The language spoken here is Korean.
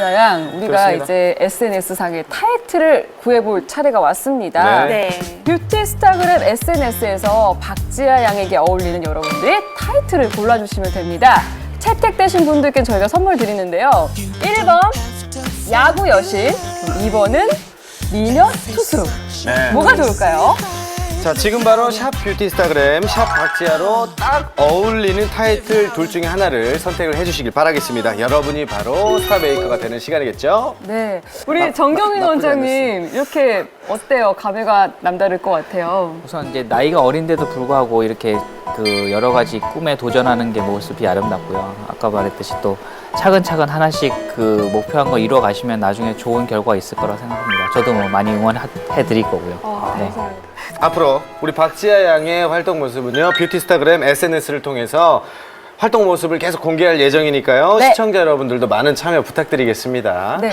양 우리가 그렇습니다. 이제 SNS 상의 타이틀을 구해볼 차례가 왔습니다. 네. 네. 뷰티 스타그램 SNS에서 박지아 양에게 어울리는 여러분들의 타이틀을 골라주시면 됩니다. 채택되신 분들께 저희가 선물 드리는데요. 1번 야구 여신, 2번은 미녀 투수. 네. 뭐가 좋을까요? 자, 지금 바로 샵 뷰티스타그램 샵 박지아로 딱 어울리는 타이틀 둘 중에 하나를 선택을 해주시길 바라겠습니다. 여러분이 바로 스타 메이커가 되는 시간이겠죠? 네, 우리 나쁘지 원장님 이렇게 어때요? 감회가 남다를 것 같아요. 우선 이제 나이가 어린데도 불구하고 이렇게 그 여러 가지 꿈에 도전하는 게 모습이 아름답고요. 아까 말했듯이 또 차근차근 하나씩 그 목표한 거 이뤄 가시면 나중에 좋은 결과가 있을 거라 생각합니다. 저도 뭐 많이 응원해 드릴 거고요. 어, 네. 감사합니다. 앞으로 우리 박지아 양의 활동 모습은요, 뷰티스타그램 SNS를 통해서 활동 모습을 계속 공개할 예정이니까요. 네. 시청자 여러분들도 많은 참여 부탁드리겠습니다. 네.